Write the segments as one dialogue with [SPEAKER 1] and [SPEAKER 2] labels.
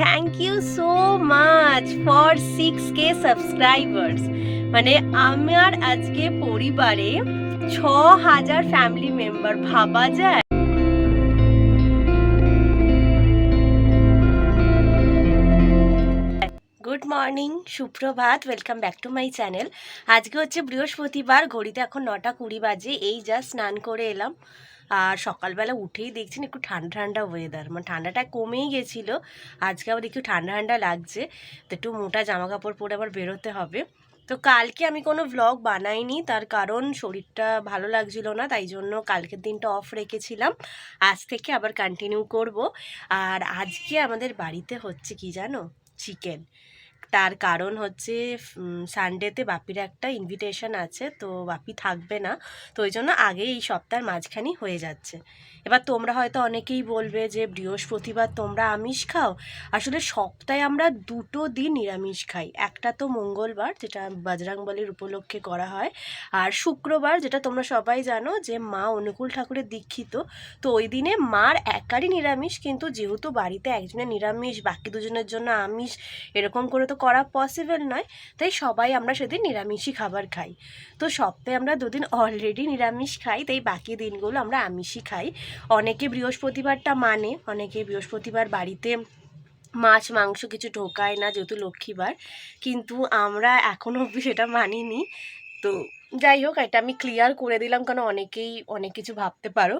[SPEAKER 1] Thank you so much for six K subscribers মানে আমার আজকে পরিবারে ছ হাজার ফ্যামিলি মেম্বার ভাবা যায়। গুড মর্নিং সুপ্রভাত welcome back to my channel আজকে হচ্ছে বৃহস্পতিবার, ঘড়িতে এখন নটা কুড়ি বাজে, এই জাস্ট স্নান করে এলাম। আর সকালবেলা উঠেই দেখছেন একটু ঠান্ডা ঠান্ডা ওয়েদার মানে ঠান্ডাটা কমেই গেছিল। আজকে আবার একটু ঠান্ডা ঠান্ডা লাগছে, তো একটু মোটা জামা কাপড় পরে আবার বেরোতে হবে। তো কালকে আমি কোনো ভ্লগ বানাইনি, তার কারণ শরীরটা ভালো লাগছিল না, তাই জন্য কালকের দিনটা অফ রেখেছিলাম। আজ থেকে আবার কন্টিনিউ করব। আর আজকে আমাদের বাড়িতে হচ্ছে কি জানো? চিকেন তার কারণ হচ্ছে সানডেতে বাপির একটা ইনভিটেশন আছে, তো বাপি থাকবে না। তো ওই জন্য আগে এই সপ্তাহের মাঝখানেই হয়ে যাচ্ছে। এবার তোমরা হয়তো অনেকেই বলবে যে, বৃহস্পতিবার তোমরা আমিষ খাও? আসলে সপ্তাহে আমরা দুটো দিন নিরামিষ খাই। একটা তো মঙ্গলবার, যেটা বজরাংবলির উপলক্ষে করা হয়, আর শুক্রবার, যেটা তোমরা সবাই জানো যে, মা অনুকূল ঠাকুরের দীক্ষিত। তো ওই দিনে মার একারই নিরামিষ, কিন্তু যেহেতু বাড়িতে একজনের নিরামিষ, বাকি দুজনের জন্য আমিষ, এরকম করে তো করা পসিবল নয়, তাই সবাই আমরা সেদিন নিরামিষই খাবার খাই। তো সপ্তাহে আমরা দুদিন অলরেডি নিরামিষ খাই, তাই বাকি দিনগুলো আমরা আমিষই খাই। অনেকে বৃহস্পতিবারটা মানে অনেকে বৃহস্পতিবার বাড়িতে মাছ, মাংস কিছু ঢোকায় না, যেহেতু লক্ষ্মীবার। কিন্তু আমরা এখনও অবধি সেটা মানিনি। তো যাই হোক, এটা আমি ক্লিয়ার করে দিলাম, কারণ অনেকেই অনেক কিছু ভাবতে পারো।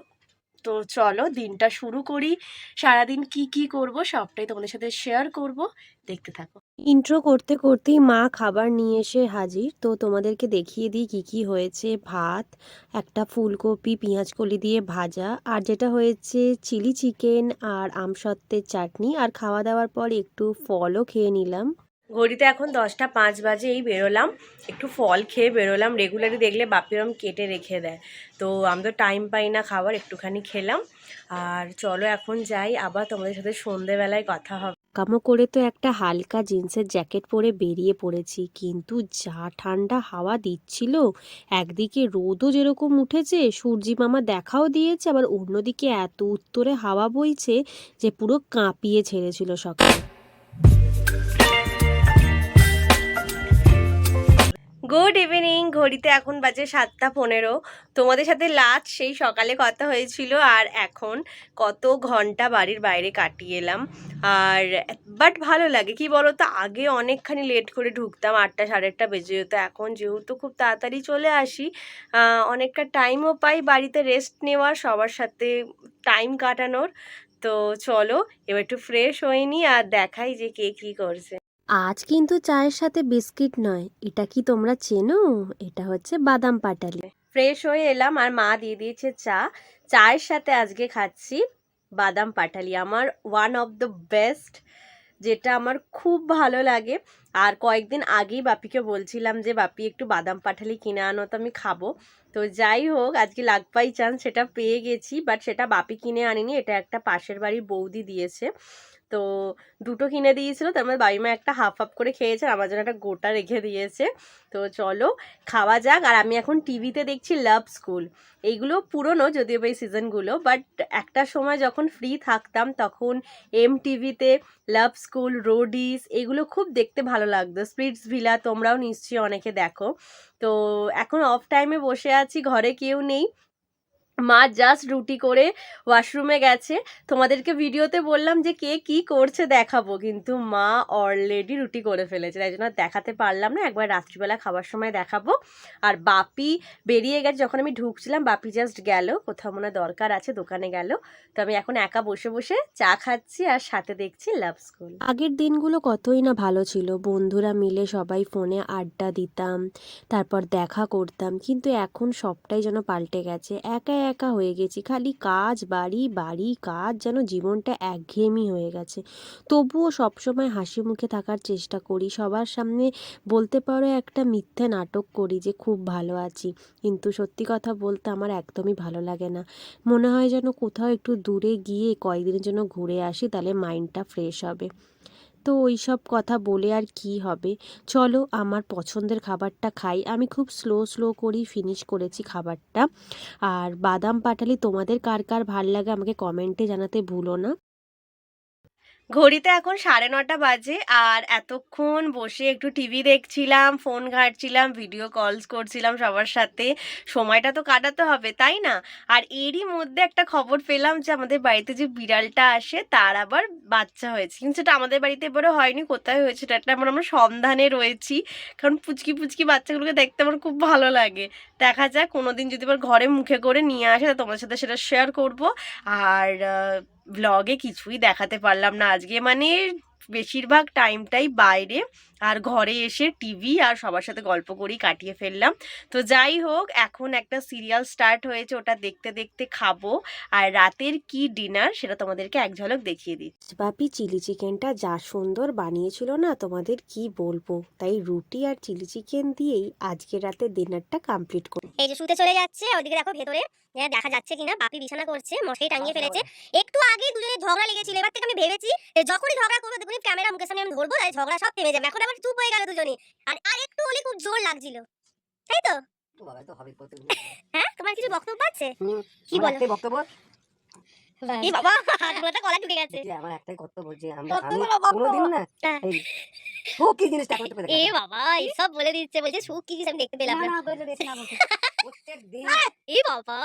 [SPEAKER 1] তো চলো দিনটা শুরু করি। সারাদিন কি কি করব সবটাই তোমাদের সাথে শেয়ার করব। দেখতে থাকো। ইন্ট্রো করতে, করতেই মা খাবার নিয়ে এসে হাজির। তো তোমাদেরকে দেখিয়ে দিই কি কি হয়েছে। ভাত, একটা ফুলকপি কলি দিয়ে ভাজা। আর যেটা হয়েছে চিলি চিকেন আর আমসত্ত্বের চাটনি। আর খাওয়া দাওয়ার পর একটু ফলও খেয়ে নিলাম। ঘড়িতে এখন দশটা পাঁচ বাজে এই বেরোলাম। একটু ফল খেয়ে বেরোলাম। রেগুলারই দেখলে বাপিরম কেটে রেখে দেয়। তো আমি তো টাইম পাই না খাবার একটুখানি খেলাম। আর চলো এখন যাই। আবার তোমাদের সাথে সন্ধেবেলায় কথা হবে। কামো করে তো একটা হালকা জিন্সের জ্যাকেট পরে বেরিয়ে পড়েছি। কিন্তু যা ঠান্ডা হাওয়া দিচ্ছিল, একদিকে রোদও যেরকম উঠেছে, সূর্যি মামা দেখাও দিয়েছে, আবার অন্যদিকে এত উত্তরে হাওয়া বইছে যে পুরো কাঁপিয়ে ছেড়েছিল সকালে। গুড ইভিনিং ঘড়িতে এখন বাজে সাতটা পনেরো। তোমাদের সাথে লাস্ট সেই সকালে কথা হয়েছিল আর এখন কত ঘণ্টা বাড়ির বাইরে কাটিয়ে এলাম। আর বাট ভালো লাগে। কি বলো তো আগে অনেকখানি লেট করে ঢুকতাম, আটটা সাড়ে আটটা বেজে যেত। এখন যেহেতু খুব তাড়াতাড়ি চলে আসি অনেকটা টাইমও পাই বাড়িতে রেস্ট নেওয়ার, সবার সাথে টাইম কাটানোর। তো চলো, এবার একটু ফ্রেশ হয়ে নি আর দেখাই যে কে কী করছে। আজ কিন্তু চায়ের সাথে বিস্কিট নয়, এটা কি তোমরা চেনো? এটা হচ্ছে বাদাম পাটালি। ফ্রেশ হয়ে এলাম আর মা দিয়ে দিয়েছে চা। চায়ের সাথে আজকে খাচ্ছি বাদাম পাটালি। আমার ওয়ান অফ দ্য বেস্ট যেটা আমার খুব ভালো লাগে। আর কয়েকদিন আগেই বাপিকে বলছিলাম যে, বাপি, একটু বাদাম পাঠালি কিনে আনো, তো আমি খাব। তো যাই হোক, আজকে লাগ পাই চান্স সেটা পেয়ে গেছি বাট সেটা বাপি কিনে আনিনি, এটা একটা পাশের বাড়ির বৌদি দিয়েছে। তো দুটো কিনে দিয়েছিল, তার মধ্যে বাবিমা একটা হাফ হাফ করে খেয়েছে আমার জন্য একটা গোটা রেখে দিয়েছে। তো চলো, খাওয়া যাক। আর আমি এখন টিভিতে দেখছি লাভ স্কুল এইগুলো পুরনো যদিও এই সিজনগুলো বাট একটা সময় যখন ফ্রি থাকতাম, তখন এম টিভিতে লাভ স্কুল রোডিস এগুলো খুব দেখতে ভালো লাগতো। স্প্রিটস ভিলা তোমরাও নিশ্চয়ই অনেকে দেখো। তো এখন অফ টাইমে বসে আছি, ঘরে কেউ নেই। মা জাস্ট রুটি করে ওয়াশরুমে গেছে। তোমাদেরকে ভিডিওতে বললাম যে কে কি করছে দেখাবো, কিন্তু মা অলরেডি রুটি করে ফেলেছে। তাই জন্য দেখাতে পারলাম না, একবার রাত্রিবেলা খাবার সময় দেখাবো। আর বাপি বেরিয়ে গেছে, যখন আমি ঢুকছিলাম, বাপি জাস্ট গেল, কোথাও মনে দরকার আছে, দোকানে গেল। তো আমি এখন একা বসে বসে চা খাচ্ছি আর সাথে দেখছি লাভ স্কুল আগের দিনগুলো কতই না ভালো ছিল। বন্ধুরা মিলে সবাই ফোনে আড্ডা দিতাম, তারপর দেখা করতাম, কিন্তু এখন সবটাই যেন পাল্টে গেছে। একা একা হয়ে গেছি। খালি কাজ, বাড়ি বাড়ি, কাজ, যেন জীবনটা একঘেয়েমি হয়ে গেছে। তবুও সবসময় হাসি মুখে থাকার চেষ্টা করি। সবার সামনে বলতে পারো একটা মিথ্যে নাটক করি যে খুব ভালো আছি। কিন্তু সত্যি কথা বলতে আমার একদমই ভালো লাগে না। মনে হয় যেন কোথাও একটু দূরে গিয়ে কয়েকদিনের জন্য ঘুরে আসি, তাহলে মাইন্ডটা ফ্রেশ হবে। তো ওই সব কথা বলে আর কি হবে? চলো আমার পছন্দের খাবারটা খাই। আমি খুব স্লো স্লো করেই ফিনিশ করেছি খাবারটা। আর বাদাম পাটালি তোমাদের কার কার ভালো লাগে আমাকে কমেন্টে জানাতে ভুলো না। ঘড়িতে এখন সাড়ে নটা বাজে আর এতক্ষণ বসে একটু টিভি দেখছিলাম, ফোন ঘাঁটছিলাম ভিডিও কলস করছিলাম সবার সাথে। সময়টা তো কাটাতে হবে, তাই না? আর এরই মধ্যে একটা খবর পেলাম যে আমাদের বাড়িতে যে বিড়ালটা আসে, তার আবার বাচ্চা হয়েছে। কিন্তু সেটা আমাদের বাড়িতে এবারে হয়নি, কোথায় হয়েছে সেটা একটা আমরা আমরা সন্ধানে রয়েছি। কারণ পুচকি পুচকি বাচ্চাগুলোকে দেখতে আমার খুব ভালো লাগে। দেখা যাক, কোনোদিন যদি আবার ঘরে মুখে করে নিয়ে আসে, তা তোমাদের সাথে সেটা শেয়ার করব। আর ব্লগে কিছুই দেখাতে পারলাম না আজকে মানে বেশিরভাগ টাইমটাই বাইরে আর ঘরে এসে টিভি আর সবার সাথে গল্প করেই কাটিয়ে ফেললাম। তো যাই হোক এখন একটা সিরিয়াল স্টার্ট হয়েছে ওটা দেখতে দেখতে খাব। আর রাতের কি ডিনার সেটা তোমাদেরকে এক ঝলক দেখিয়ে দিই বাপি চিলি চিকেনটা যা সুন্দর বানিয়েছিল না তোমাদের কি বলব? তাই রুটি আর চিলি চিকেন দিয়েই আজকে রাতে ডিনারটা কমপ্লিট করব
[SPEAKER 2] এই যে শুতে চলে যাচ্ছে ওদিকে দেখো ভেতরে হ্যাঁ, দেখা যাচ্ছে কিনা বাপি বিছানা করছে মশাই টাঙিয়ে ফেলেছে। একটু আগে দুজনে ঝগড়া লেগেছিল এবার থেকে আমি ভেবেছি যখনই ঝগড়া করব তখনই ক্যামেরা মুখের সামনে আমি ধরবো তাই ঝগড়া সব থেমে যাবে। এখন আবার চুপ হয়ে গেল দুজনে আর আর একটু হলে খুব জোর লাগছিল। তাই তো? হ্যাঁ? তোমার কিছু বক্তব্য আছে? কি বলো?
[SPEAKER 3] বক্তব্য?
[SPEAKER 2] এই বাবা হাতগুলোতে গলা ঢুকে গেছে।
[SPEAKER 3] আমার একটাই কর্তব্য যে আমি কোনোদিন না
[SPEAKER 2] হ্যাঁ।
[SPEAKER 3] এই জিনিসটা করতে পেরে
[SPEAKER 2] এ বাবা এইসব বলে দিচ্ছে বলছে সুখ কি কিছু আমি দেখতে পেলাম না
[SPEAKER 3] প্রত্যেক দিন
[SPEAKER 2] এ বাবা।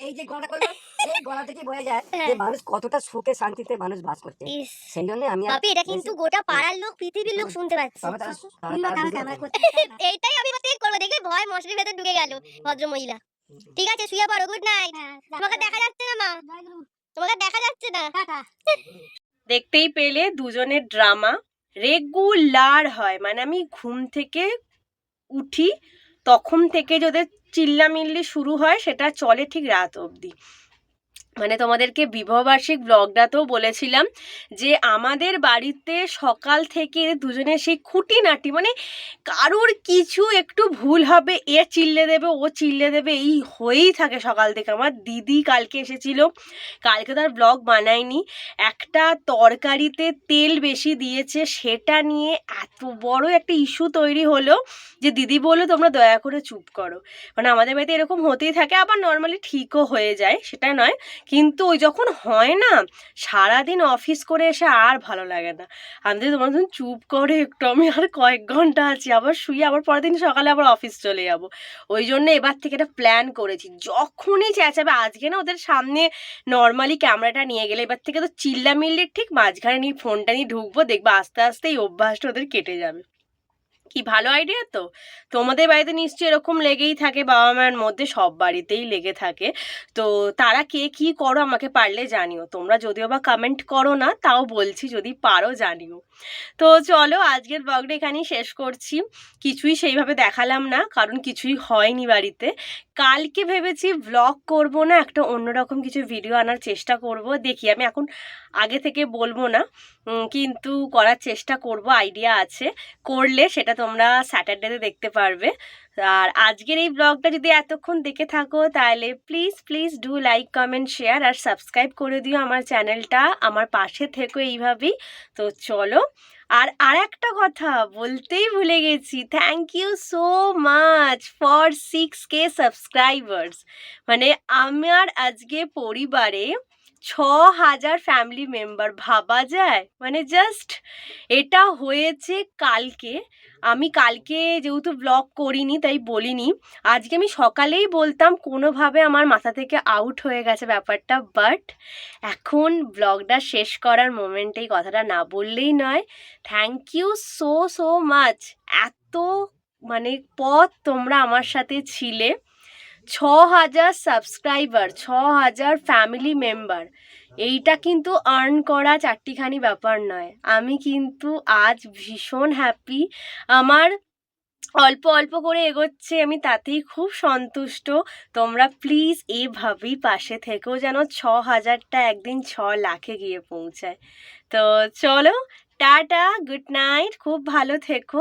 [SPEAKER 3] এই যে গলাটা করল এই গলা থেকে বয়ে যায় যে
[SPEAKER 2] হ্যাঁ।
[SPEAKER 3] মানুষ কতটা সুখে শান্তিতে মানুষ বাস করছে। সেই জন্য আমি
[SPEAKER 2] বাপি এটা কিন্তু গোটা পাড়ার লোক পৃথিবীর লোক শুনতে পাচ্ছে।
[SPEAKER 3] বাবা তারা- তারা- তারা বুঝতে পারছে না।
[SPEAKER 2] এইটাই আমি এবার করব দেখে ভয় মশারির ভেতর ঢুকে গেল ভদ্র মহিলা ঠিক আছে শুয়ে পড়ো গুড নাইট তোমাকে দেখা যাচ্ছে না মা। তোমাকে দেখা যাচ্ছে না।
[SPEAKER 1] দেখতেই পেলে দুজনের ড্রামা রেগুলার হয় মানে আমি ঘুম থেকে উঠি তখন থেকে যদি চিল্লামিল্লি শুরু হয় সেটা চলে ঠিক রাত অবধি। মানে তোমাদেরকে বিবাহবার্ষিক ব্লগটাতেও বলেছিলাম যে আমাদের বাড়িতে সকাল থেকে দুজনে সেই খুঁটিনাটি মানে কারোর কিছু একটু ভুল হবে, এ চিল্লে দেবে, ও চিল্লে দেবে, এই হয়েই থাকে সকাল থেকে। আমার দিদি কালকে এসেছিল, কালকে তার ব্লগ বানায়নি। একটা তরকারিতে তেল বেশি দিয়েছে, সেটা নিয়ে এত বড় একটা ইস্যু তৈরি হলো যে দিদি বলল, তোমরা দয়া করে চুপ করো। মানে আমাদের বাড়িতে এরকম হতেই থাকে, আবার নর্মালি ঠিকও হয়ে যায় সেটা নয়। কিন্তু ওই যখন হয় না, সারাদিন অফিস করে এসে আর ভালো লাগে না। আমি যদি তোমার চুপ করে একটু, আমি আর কয়েক ঘণ্টা আছি, আবার শুয়ে, আবার পরের দিন সকালে আবার অফিস চলে যাব। ওই জন্য এবার থেকে একটা প্ল্যান করেছি। যখনই চেঁচাবে, আজকে না ওদের সামনে নর্মালি ক্যামেরাটা নিয়ে গেলে, এবার থেকে তো চিল্লামিল্লির ঠিক মাঝখানে নিয়ে ফোনটা নিয়ে ঢুকবো, দেখব আস্তে আস্তে এই অভ্যাসটা ওদের কেটে যাবে। কি ভালো আইডিয়া তো? তোমাদের বাড়িতে নিশ্চয়ই এরকম লেগেই থাকে বাবা মায়ের মধ্যে সব বাড়িতেই লেগে থাকে। তো তারা কে কি করো আমাকে পারলে জানিও। তোমরা যদিও বা কমেন্ট করো না, তাও বলছি যদি পারো জানিও। তো চলো, আজকের ব্লগটা এখানেই শেষ করছি। কিছুই সেইভাবে দেখালাম না, কারণ কিছুই হয়নি বাড়িতে। কালকে ভেবেছি ব্লগ করব না, একটা অন্যরকম কিছু ভিডিও আনার চেষ্টা করব। দেখি, আমি এখন আগে থেকে বলব না। কিন্তু করার চেষ্টা করব আইডিয়া আছে। করলে সেটা তোমরা স্যাটারডেতে দেখতে পারবে। আর আজকের এই ব্লগটা যদি এতক্ষণ দেখে থাকো, তাহলে please please do like comment share R subscribe করে দিও আমার চ্যানেলটা আমার পাশে থেকো এইভাবেই। তো চলো, আর আর একটা কথা বলতেই ভুলে গেছি। Thank you so much for six K subscribers মানে আমার আজকে পরিবারে ছ হাজার ফ্যামিলি মেম্বার ভাবা যায়? মানে জাস্ট এটা হয়েছে কালকে। আমি কালকে যেহেতু ব্লগ করিনি, তাই বলিনি। আজকে আমি সকালেই বলতাম, কোনোভাবে আমার মাথা থেকে আউট হয়ে গেছে ব্যাপারটা বাট এখন ব্লগটা শেষ করার মোমেন্টেই কথাটা না বললেই নয়। Thank you so so much এত মানে পথ তোমরা আমার সাথে ছিলে। ছ হাজার সাবস্ক্রাইবার ছ হাজার ফ্যামিলি মেম্বার এইটা কিন্তু আর্ন করা চারটিখানি ব্যাপার নয়। আমি কিন্তু আজ ভীষণ হ্যাপি আমার অল্প অল্প করে এগোচ্ছে, আমি তাতেই খুব সন্তুষ্ট। তোমরা প্লিজ এভাবেই পাশে থেকেও যেন ছ হাজারটা একদিন ছ লাখে গিয়ে পৌঁছায়। তো চলো, টাটা গুড নাইট খুব ভালো থেকো।